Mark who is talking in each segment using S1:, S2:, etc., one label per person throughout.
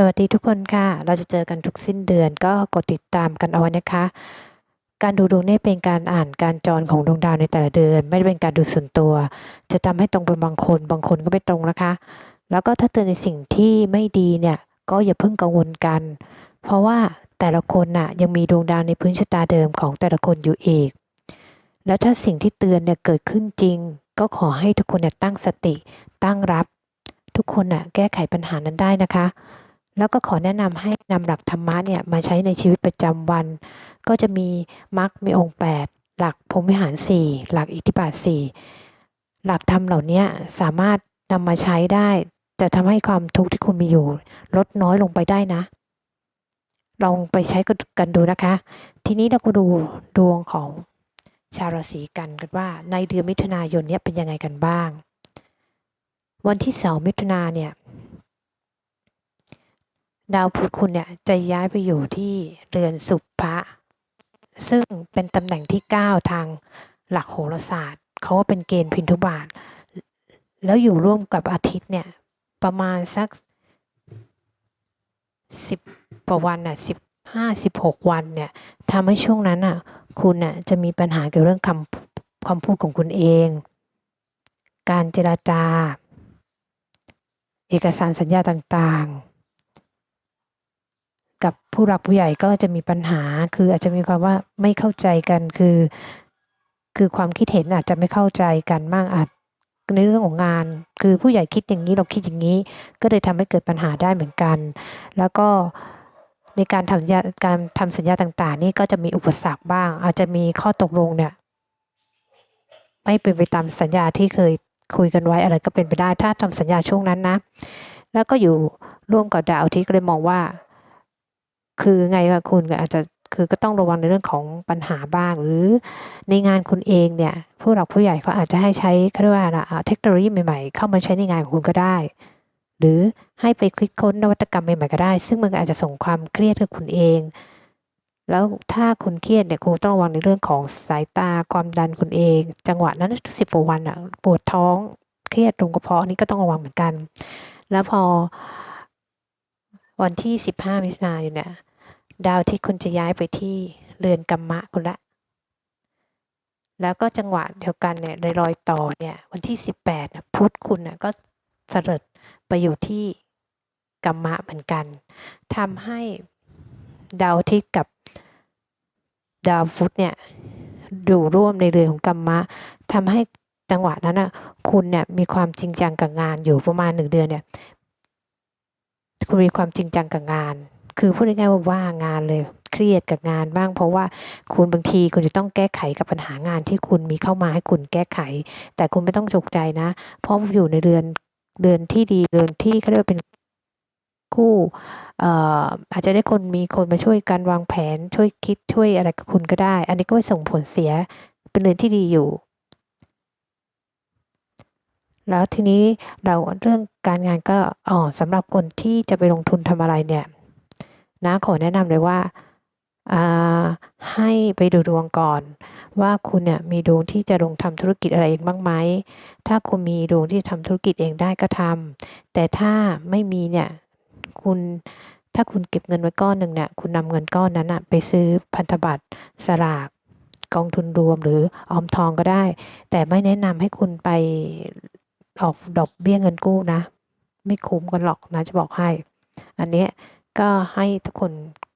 S1: สวัสดีทุกคนค่ะ เราจะเจอกันทุกสิ้นเดือนก็กดติดตามกันเอาไว้นะคะ การดูดวงเนี่ยเป็นการอ่านการจรของดวงดาวในแต่ละเดือน ไม่ได้เป็นการดูส่วนตัว จะทำให้ตรงเป็นบางคน บางคนก็ไม่ตรงนะคะ แล้วก็ถ้าเจอในสิ่งที่ไม่ดีเนี่ยก็อย่าเพิ่งกังวลกัน เพราะว่าแต่ละคนน่ะยังมีดวงดาวในพื้นชะตาเดิมของแต่ละคนอยู่อีก แล้วถ้าสิ่งที่เตือนเนี่ยเกิดขึ้นจริง ก็ขอให้ทุกคนเนี่ยตั้งสติ ตั้งรับ ทุกคนน่ะแก้ไขปัญหานั้นได้นะคะ แล้วก็ขอแนะนำให้นำหลักธรรมะเนี่ยมาใช้ในชีวิตประจำวัน ก็จะมีมรรคมีองค์ 8 หลักพรหมวิหาร 4 หลักอิทธิบาท 4 หลักธรรมเหล่านี้สามารถนำมาใช้ได้ จะทำให้ความทุกข์ที่คุณมีอยู่ ลดน้อยลงไปได้นะ ลองไปใช้กันดูนะคะ ทีนี้เราก็ดูดวงของชาวราศีกันกันว่า ในเดือนมิถุนายนเนี้ยเป็นยังไงกันบ้าง วันที่สองมิถุนาเนี่ย ดาวพุธคุณเนี่ยจะย้ายไปอยู่ที่เรือนสุภะซึ่งเป็นตำแหน่งที่ 9 ทางหลักโหราศาสตร์เขาว่าเป็นเกณฑ์พินทุบาท แล้วอยู่ร่วมกับอาทิตย์เนี่ยประมาณสักสิบกว่าวันน่ะสิบห้าสิบหกวันเนี่ยทำให้ช่วงนั้นน่ะคุณน่ะจะมีปัญหาเกี่ยวเรื่องคำคำพูดของคุณเอง การเจราจา เอกสารสัญญาต่างๆ กับผู้หลักผู้ใหญ่ก็จะมีปัญหา คืออาจจะมีความว่าไม่เข้าใจกันคือ คือความคิดเห็นอาจจะไม่เข้าใจกันมากอาจในเรื่องของงาน คือผู้ใหญ่คิดอย่างนี้เราคิดอย่างนี้ ก็เลยทำให้เกิดปัญหาได้เหมือนกัน แล้วก็ในการทำญาการทำสัญญาต่าง ๆ นี่ก็จะมีอุปสรรคบ้าง อาจจะมีข้อตกลงเนี่ยไม่เป็นไปตามสัญญาที่เคยคุยกันไว้อะไรก็เป็นไปได้ ถ้าทำสัญญาช่วงนั้นนะ แล้วก็อยู่ร่วมกับดาวทิตย์ก็เลยมองว่า คือไงกับคุณก็อาจจะคือก็ต้องระวังในเรื่องของปัญหาบ้าง หรือในงานคุณเองเนี่ยผู้หลักผู้ใหญ่เขาอาจจะให้ใช้เขาเรียกว่าเทคโนโลยีใหม่ๆ เข้ามาใช้ในงานของคุณก็ได้ หรือให้ไปคิดค้นนวัตกรรมใหม่ๆก็ได้ ซึ่งมันอาจจะส่งความเครียดกับคุณเอง แล้วถ้าคุณเครียดเนี่ยคุณต้องระวังในเรื่องของสายตาความดันคุณเอง จังหวะนั้นสิบกว่าวันอะปวดท้องเครียดตรงกระเพาะนี่ก็ต้องระวังเหมือนกัน แล้วพอวันที่สิบห้ามิถุนายนเนี่ย ดาวที่คุณจะย้ายไปที่เรือนกรรมะคุณละ แล้วก็จังหวะเดียวกันเนี่ยในรอยต่อเนี่ย วันที่สิบแปดพุธคุณน่ะก็เสด็จไปอยู่ที่กรรมะเหมือนกันทำให้ดาวที่กับดาวพุธเนี่ยอยู่ร่วมในเรือนของกรรมะทำให้จังหวะนั้นอะคุณเนี่ยมีความจริงจังกับงานอยู่ประมาณหนึ่งเดือนเนี่ยคุณมีความจริงจังกับงาน คือพูดง่ายๆว่าว่างานเลยเครียดกับงานบ้าง เพราะว่าคุณบางทีคุณจะต้องแก้ไขกับปัญหางานที่คุณมีเข้ามาให้คุณแก้ไข แต่คุณไม่ต้องจกใจนะ เพราะอยู่ในเรือนเรือนที่ดีเรือนที่เขาเรียกว่าเป็นคู่อาจจะได้คนมีคนมาช่วยกันวางแผน ช่วยคิดช่วยอะไรกับคุณก็ได้ อันนี้ก็ไม่ส่งผลเสียเป็นเรือนที่ดีอยู่ แล้วทีนี้เราเรื่องการงานก็อ๋อสำหรับคนที่จะไปลงทุนทำอะไรเนี่ย นะขอแนะนำเลยว่าให้ไปดูดวงก่อน ว่าคุณเนี่ยมีดวงที่จะลงทำธุรกิจอะไรเองบ้างไหม ถ้าคุณมีดวงที่ทำธุรกิจเองได้ก็ทำแต่ถ้าไม่มีเนี่ยคุณถ้าคุณเก็บเงินไว้ก้อนหนึ่งเนี่ยคุณนำเงินก้อนนั้นอะไปซื้อพันธบัตรสลากกองทุนรวมหรือออมทองก็ได้ แต่ไม่แนะนำให้คุณไปออกดอกเบี้ยเงินกู้นะ ไม่คุ้มกันหรอกนะจะบอกให้ อันนี้ ก็ให้ทุกคน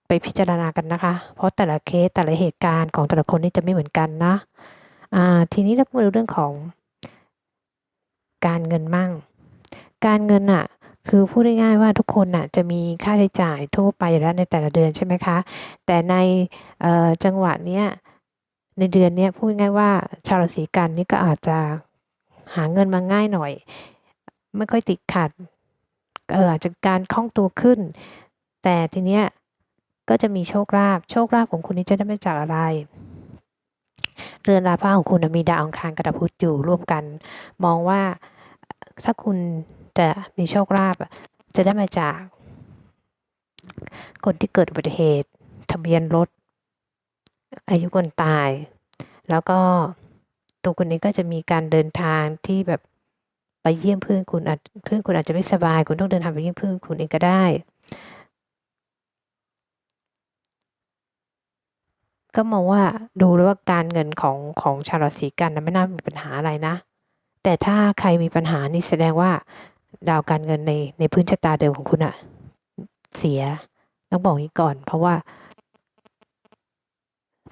S1: ไปพิจารณากันนะคะ เพราะแต่ละเคสแต่ละเหตุการณ์ของแต่ละคนนี่จะไม่เหมือนกันนะอ่าทีนี้เรามาดูเรื่องของการเงินมั่ง การเงินอะคือพูดง่ายๆว่าทุกคนน่ะจะมีค่าใช้จ่ายทั่วไปอยู่แล้วในแต่ละเดือนใช่ไหมคะ แต่ในจังหวะเนี้ยในเดือนเนี้ยพูดง่ายว่าชาวราศีกันนี่ก็อาจจะหาเงินมาง่ายหน่อย ไม่ค่อยติดขัดเอออาจจะการคล่องตัวขึ้น แต่ทีเนี้ยก็จะมีโชคลาภโชคลาภของคุณนี้จะได้มาจากอะไร เรือนราพาของคุณมีดาวอังคารกระพุธอยู่ร่วมกัน มองว่าถ้าคุณจะมีโชคลาภจะได้มาจาก คนที่เกิดอุบัติเหตุทะเบียนรถ อายุคนตาย แล้วก็ตัวคุณนี้ก็จะมีการเดินทางที่แบบไปเยี่ยมเพื่อนคุณเพื่อนคุณอาจจะไม่สบาย คุณต้องเดินทางไปเยี่ยมเพื่อนคุณเองก็ได้ ก็มองว่าดูแล้วว่าการเงินของของชาวราศีกันนะไม่น่ามีปัญหาอะไรนะ แต่ถ้าใครมีปัญหานี่แสดงว่า ดาวการเงินในในพื้นชะตาเดิมของคุณอะเสียต้องบอกอย่างนี้ก่อน เพราะว่า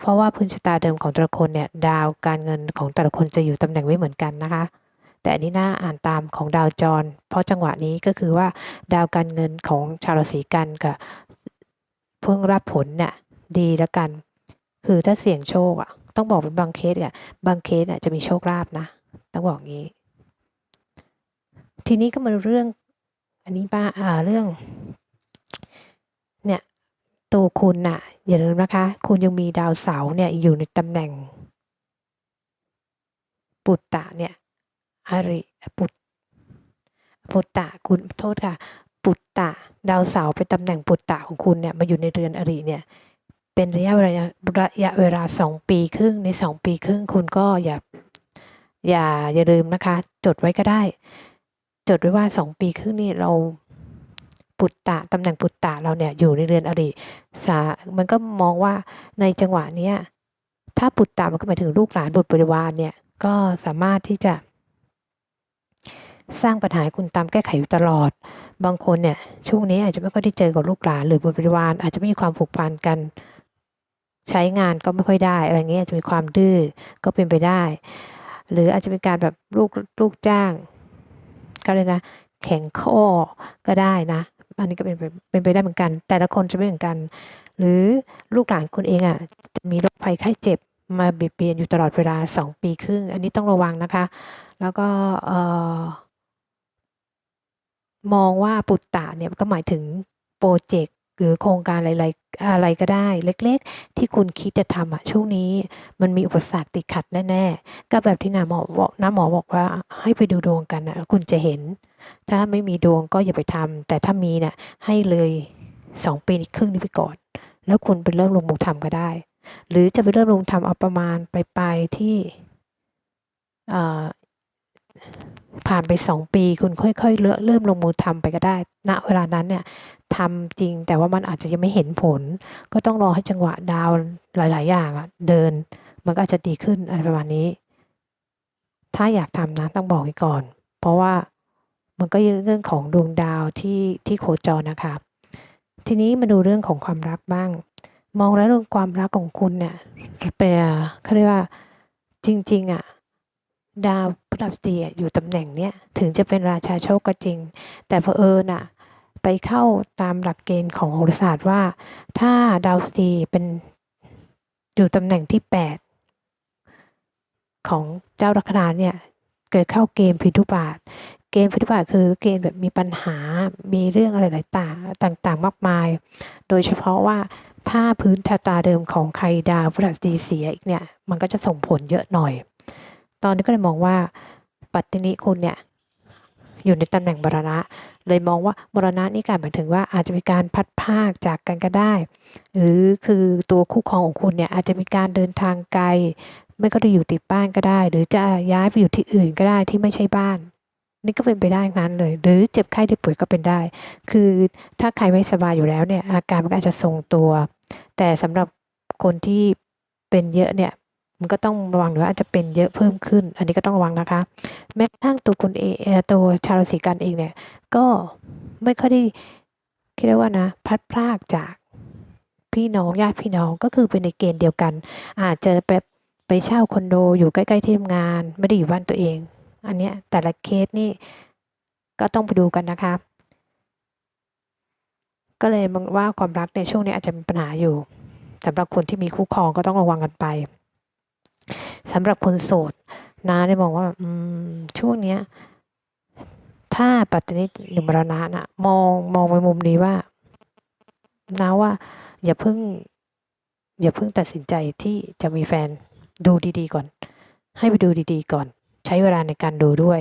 S1: เพราะว่าพื้นชะตาเดิมของแต่ละคนเนี่ย ดาวการเงินของแต่ละคนจะอยู่ตำแหน่งไม่เหมือนกันนะคะ แต่อันนี้น่าอ่านตามของดาวจร เพราะจังหวะนี้ก็คือว่า ดาวการเงินของชาวราศีกันกับเพิ่งรับผลเนี่ยดีแล้วกัน คือถ้าเสี่ยงโชคอะ ต้องบอกเป็นบางเคสอะบางเคสอะจะมีโชคลาภนะต้องบอกงี้ ทีนี้ก็มาเรื่อง อันนี้ป้าอ่าเรื่อง เนี่ยตัวคุณน่ะ อย่าลืมนะคะ คุณยังมีดาวเสาเนี่ยอยู่ในตำแหน่ง ปุตตะเนี่ยอริปุตปุตตะคุณโทษค่ะ ปุตตะ ดาวเสาเป็นตำแหน่งปุตตะของคุณเนี่ยมาอยู่ในเรือนอริเนี่ย เป็นระยะเวลาระยะเวลาสองปีครึ่งในสองปีครึ่งคุณก็อย่าอย่าอย่าลืมนะคะ จดไว้ก็ได้ จดไว้ว่าสองปีครึ่งนี่เราปุตตะตำแหน่งปุตตะเราเนี่ยอยู่ในเรือนอริสามันก็มองว่าในจังหวะเนี้ยถ้าปุตตะมันก็หมายถึงลูกหลานบุตรบริวารเนี่ยก็สามารถที่จะสร้างปัญหาคุณตามแก้ไขอยู่ตลอด บางคนเนี่ยช่วงนี้อาจจะไม่ค่อยได้เจอกับลูกหลานหรือบุตรบริวารอาจจะไม่มีความผูกพันกัน ใช้งานก็ไม่ค่อยได้ อะไรเงี้ยอาจจะมีความดื้อก็เป็นไปได้ หรืออาจจะเป็นการแบบลูกลูกจ้างก็เลยนะแข็งข้อก็ได้นะอันนี้ก็เป็นไปเป็นไปได้เหมือนกัน แต่ละคนจะไม่เหมือนกัน หรือลูกหลานคุณเองอะจะมีโรคภัยไข้เจ็บมาเบียดเบียนอยู่ตลอดเวลาสองปีครึ่ง อันนี้ต้องระวังนะคะ แล้วก็เออมองว่าปุตตะเนี่ยก็หมายถึงโปรเจกต์ หรือโครงการอะไรๆอะไรก็ได้ เล็กๆ ที่คุณคิดจะทำอะช่วงนี้มันมีอุปสรรคติดขัดแน่ๆก็แบบที่น้าหมอบอกน้าหมอบอกว่าให้ไปดูดวงกันนะคุณจะเห็น ถ้าไม่มีดวงก็อย่าไปทำแต่ถ้ามีเนี่ยให้เลยสองปีครึ่งนี้ไปก่อน แล้วคุณไปเริ่มลงมือทำก็ได้ หรือจะไปเริ่มลงทำเอาประมาณไปลายที่ผ่านไปสองปี คุณค่อยๆเริ่มเริ่มลงมือทำไปก็ได้ณเวลานั้นเนี่ย ทำจริง แต่ว่ามันอาจจะยังไม่เห็นผล ก็ต้องรอให้จังหวะดาวหลาย ๆ อย่างเดิน มันก็อาจจะดีขึ้นอะไรประมาณนี้ ถ้าอยากทำนะต้องบอกไว้ก่อน เพราะว่ามันก็เรื่องของดวงดาวที่ที่โคจรนะคะทีนี้มาดูเรื่องของความรักบ้าง มองแล้วเรื่องความรักของคุณเนี่ยเป็นเขาเรียกว่าจริง ๆ อะดาวพฤหัสบดีอะอยู่ตำแหน่งเนี้ยถึงจะเป็นราชาโชคก็จริง แต่เผอิญอะ ไปเข้าตามหลักเกณฑ์ของโหราศาสตร์ว่า ถ้าดาวสบดีเป็นอยู่ตำแหน่งที่แปดของเจ้าลัคนาเนี่ยเกิดเข้าเกมพิทุบาท เกมพิทุบาทคือเกณฑ์แบบมีปัญหา มีเรื่องอะไรหลายต่างต่างๆ มากมาย โดยเฉพาะว่าถ้าพื้นชะตาเดิมของใครดาวพฤหัสดีเสียอีกเนี่ย มันก็จะส่งผลเยอะหน่อย ตอนนี้ก็เลยมองว่าปัตตินิคุณเนี่ย อยู่ในตำแหน่งมรณะ เลยมองว่ามรณะนี่การหมายถึงว่าอาจจะมีการพัดพากจากกันก็ได้ หรือคือตัวคู่ครองของคุณเนี่ยอาจจะมีการเดินทางไกล ไม่ก็ได้อยู่ติดบ้านก็ได้ หรือจะย้ายไปอยู่ที่อื่นก็ได้ที่ไม่ใช่บ้าน นี่ก็เป็นไปได้นั้นเลย หรือเจ็บไข้ได้ป่วยก็เป็นได้ คือถ้าใครไม่สบายอยู่แล้วเนี่ยอาการมันก็อาจจะทรงตัว แต่สำหรับคนที่เป็นเยอะเนี่ย มันก็ต้องระวังหรือว่าอาจจะเป็นเยอะเพิ่มขึ้น อันนี้ก็ต้องระวังนะคะ แม้กระทั่งตัวคุณเอตัวชาวราศีกันเองเนี่ยก็ไม่ค่อยได้คิดได้ว่านะพัดพรากจากพี่น้องญาติพี่น้องก็คือเป็นในเกณฑ์เดียวกัน อาจจะไปไปเช่าคอนโดอยู่ใกล้ๆที่ทำงาน ไม่ได้อยู่บ้านตัวเอง อันเนี้ยแต่ละเคสนี่ก็ต้องไปดูกันนะคะก็เลยมองว่าความรักในช่วงนี้อาจจะมีปัญหาอยู่สำหรับคนที่มีคู่ครองก็ต้องระวังกันไป สำหรับคนโสดนะได้มองว่าอืมช่วงเนี้ย ถ้าปัตตานีหรือมรณะนะมองมองไปมุมนี้ว่านะว่า อย่าเพิ่ง อย่าเพิ่งตัดสินใจที่จะมีแฟนดูดีๆก่อน ให้ไปดูดีๆก่อน ใช้เวลาในการดูด้วย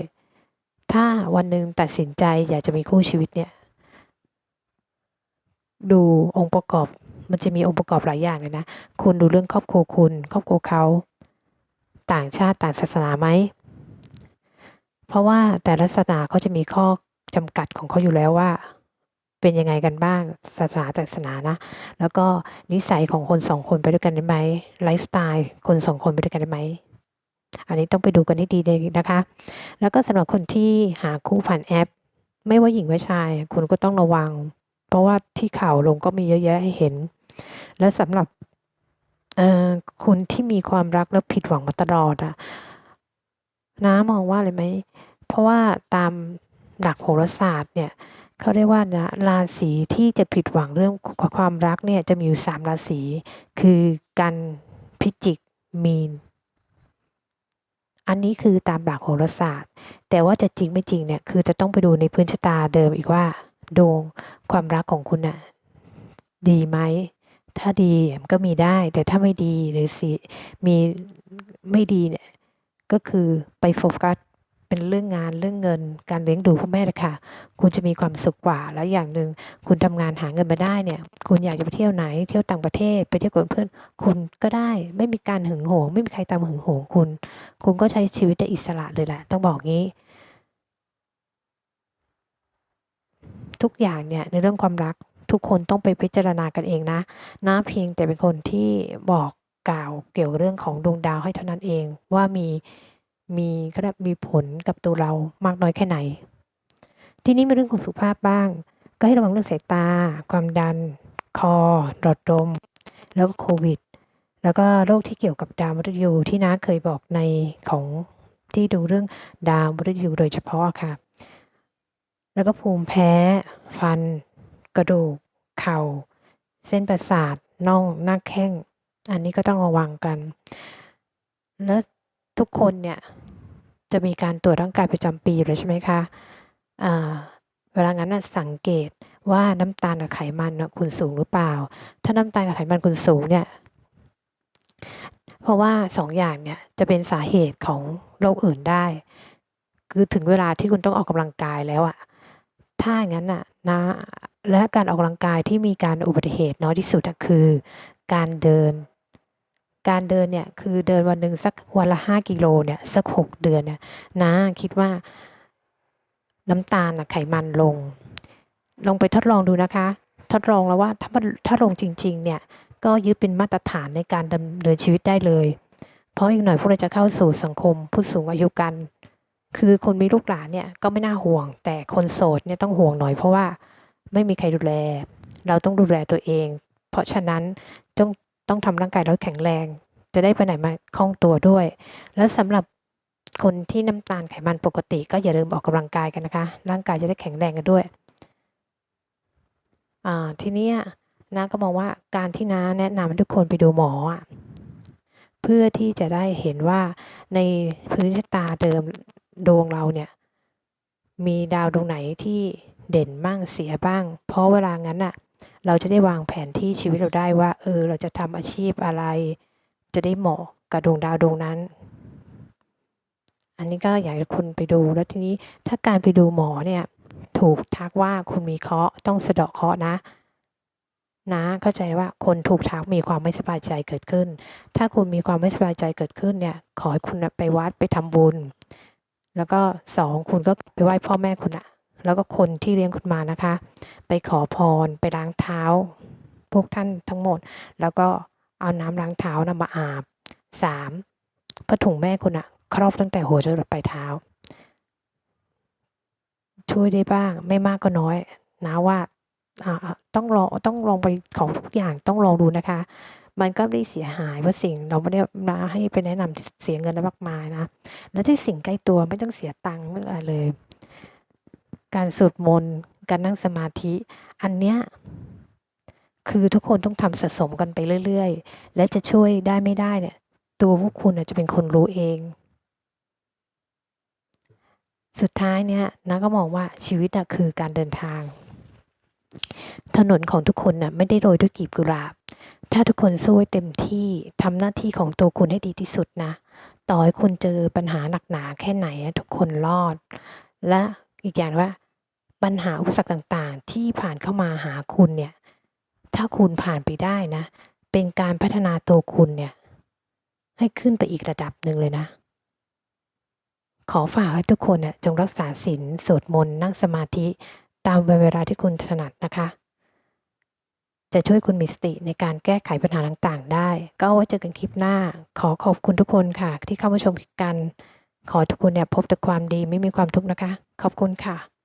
S1: ถ้าวันหนึ่งตัดสินใจอยากจะมีคู่ชีวิตเนี่ย ดูองค์ประกอบมันจะมีองค์ประกอบหลายอย่างเลยนะ คุณดูเรื่องครอบครัวคุณ ครอบครัวเขา ต่างชาติต่างศาสนาไหม เพราะว่าแต่ละศาสนาเขาจะมีข้อจำกัดของเขาอยู่แล้วว่า เป็นยังไงกันบ้างศาสนาจากศาสนานะ แล้วก็นิสัยของคนสองคนไปด้วยกันได้ไหมไลฟ์สไตล์คนสองคนไปด้วยกันได้ไหมอันนี้ต้องไปดูกันให้ดีเลยนะคะ แล้วก็สำหรับคนที่หาคู่ผ่านแอป ไม่ว่าหญิงว่าชาย คุณก็ต้องระวัง เพราะว่าที่ข่าวลงก็มีเยอะแยะให้เห็น และสำหรับ เอ่อคุณที่มีความรักแล้วผิดหวังมาตลอดอะน้ามองว่าเลยไหม เพราะว่าตามหลักโหราศาสตร์เนี่ยเขาเรียกว่านะราศีที่จะผิดหวังเรื่องความรักเนี่ยจะมีอยู่สามราศีคือกันพิจิกมีน อันนี้คือตามหลักโหราศาสตร์ แต่ว่าจะจริงไม่จริงเนี่ยคือจะต้องไปดูในพื้นชะตาเดิมอีกว่า ดวงความรักของคุณน่ะดีไหม ถ้าดีมันก็มีได้ แต่ถ้าไม่ดีหรือสิมีไม่ดีเนี่ยก็คือไปโฟกัสเป็นเรื่องงานเรื่องเงินการเลี้ยงดูพ่อแม่เลยค่ะ คุณจะมีความสุขกว่าแล้วอย่างหนึ่งคุณทำงานหาเงินมาได้เนี่ย คุณอยากจะไปเที่ยวไหน เที่ยวต่างประเทศ ไปเที่ยวกับเพื่อนคุณก็ได้ไม่มีการหึงโหวงไม่มีใครตามหึงโหวงคุณ คุณก็ใช้ชีวิตได้อิสระเลยแหละต้องบอกงี้ ทุกอย่างเนี่ยในเรื่องความรัก ทุกคนต้องไปพิจารณากันเองนะนะเพียงแต่เป็นคนที่บอกกล่าวเกี่ยวเรื่องของดวงดาวให้เท่านั้นเองว่ามีมีก็ได้มีผลกับตัวเรามากน้อยแค่ไหน ทีนี้มาเรื่องของสุขภาพบ้าง ก็ให้ระวังเรื่องสายตา ความดัน คอ หลอดลม แล้วก็โควิด แล้วก็โรคที่เกี่ยวกับดาวมฤตยูที่น้าเคยบอกในของที่ดูเรื่องดาวมฤตยูโดยเฉพาะค่ะ แล้วก็ภูมิแพ้ ฟัน ระดูก เข่า เส้นประสาทน่องหน้าแข้ง อันนี้ก็ต้องระวังกัน แล้วทุกคนเนี่ยจะมีการตรวจร่างกายประจำปีอยู่แล้วใช่ไหมคะเวลางั้นสังเกตว่าน้ำตาลกับไขมันนะคุณสูงหรือเปล่า ถ้าน้ำตาลกับไขมันคุณสูงเนี่ย เพราะว่าสองอย่างเนี่ยจะเป็นสาเหตุของโรคอื่นได้ คือถึงเวลาที่คุณต้องออกกำลังกายแล้วอะถ้าอย่างนั้นน่ะนะ และการออกกำลังกายที่มีการอุบัติเหตุน้อยที่สุดคือ การเดิน การเดินเนี่ยคือเดินวันหนึ่งสักวันละห้ากิโลเนี่ยสักหกเดือนเนี่ยนะคิดว่าน้ำตาลไขมันลงลงไปทดลองดูนะคะ ทดลองแล้วว่าถ้าถ้าลงจริง ๆ เนี่ยก็ยึดเป็นมาตรฐานในการดำเนินชีวิตได้เลย เพราะอีกหน่อยพวกเราจะเข้าสู่สังคมผู้สูงอายุกัน คือคนมีลูกหลานเนี่ยก็ไม่น่าห่วง แต่คนโสดเนี่ยต้องห่วงหน่อยเพราะว่า ไม่มีใครดูแล เราต้องดูแลตัวเอง เพราะฉะนั้นจงต้องทำร่างกายเราแข็งแรง จะได้ไปไหนมาคล่องตัวด้วย แล้วสำหรับคนที่น้ำตาลไขมันปกติ ก็อย่าลืมออกกำลังกายกันนะคะ ร่างกายจะได้แข็งแรงกันด้วยอ่าทีนี้น้าก็มองว่าการที่น้าแนะนำทุกคนไปดูหมอเพื่อที่จะได้เห็นว่าในพื้นชะตาเดิมดวงเราเนี่ย มีดาวดวงไหนที่ เด่นบ้างเสียบ้าง เพราะเวลางั้นอะเราจะได้วางแผนที่ชีวิตเราได้ว่า เออ เราจะทำอาชีพอะไร จะได้เหมาะกับดวงดาวดวงนั้น อันนี้ก็อยากให้คุณไปดูแล้วทีนี้ถ้าการไปดูหมอเนี่ยถูกทักว่าคุณมีเคราะห์ต้องสะเดาะเคราะห์นะนะเข้าใจว่าคนถูกทักมีความไม่สบายใจเกิดขึ้น ถ้าคุณมีความไม่สบายใจเกิดขึ้นเนี่ย ขอให้คุณไปวัดไปทำบุญ แล้วก็สองคุณก็ไปไหว้พ่อแม่คุณอะ แล้วก็คนที่เลี้ยงคุณมานะคะ ไปขอพรไปล้างเท้า พวกท่านทั้งหมด แล้วก็เอาน้ำล้างเท้านำมาอาบสามผ้าถุงแม่คุณอะครอบตั้งแต่หัวจรดปลายเท้า ช่วยได้บ้างไม่มากก็น้อย นะว่าต้องลองต้องลองไปของทุกอย่างต้องลองดูนะคะ มันก็ไม่ได้เสียหายเพราะสิ่งเราไม่ได้มาให้ไปแนะนำเสียเงินมากมายนะ แล้วที่สิ่งใกล้ตัวไม่ต้องเสียตังค์อะไรเลย การสวดมนต์ การนั่งสมาธิ อันเนี้ยคือทุกคนต้องทำสะสมกันไปเรื่อย ๆ และจะช่วยได้ไม่ได้เนี่ย ตัวพวกคุณจะเป็นคนรู้เอง สุดท้ายเนี่ยนะก็มองว่าชีวิตอะคือการเดินทาง ถนนของทุกคนน่ะไม่ได้โรยด้วยกีบกุหลาบ ถ้าทุกคนสู้เต็มที่ทำหน้าที่ของตัวคุณให้ดีที่สุดนะ ต่อให้คุณเจอปัญหาหนักหนาแค่ไหนทุกคนรอด และ อีกอย่างว่า ปัญหาอุปสรรคต่างๆ ที่ผ่านเข้ามาหาคุณเนี่ย ถ้าคุณผ่านไปได้นะ เป็นการพัฒนาตัวคุณเนี่ย ให้ขึ้นไปอีกระดับหนึ่งเลยนะ ขอฝากให้ทุกคนนะ่ะจงรักษาศีลสวดมนต์นั่งสมาธิตามเวลาที่คุณถนัดนะคะ จะช่วยคุณมีสติในการแก้ไขปัญหาต่างๆ ได้ ก็ไว้เจอกันคลิปหน้า ขอขอบคุณทุกคนค่ะ ที่เข้ามาชมกัน ขอทุกคนเนี่ยพบแต่ความดีไม่มีความทุกข์นะคะ ขอบคุณค่ะ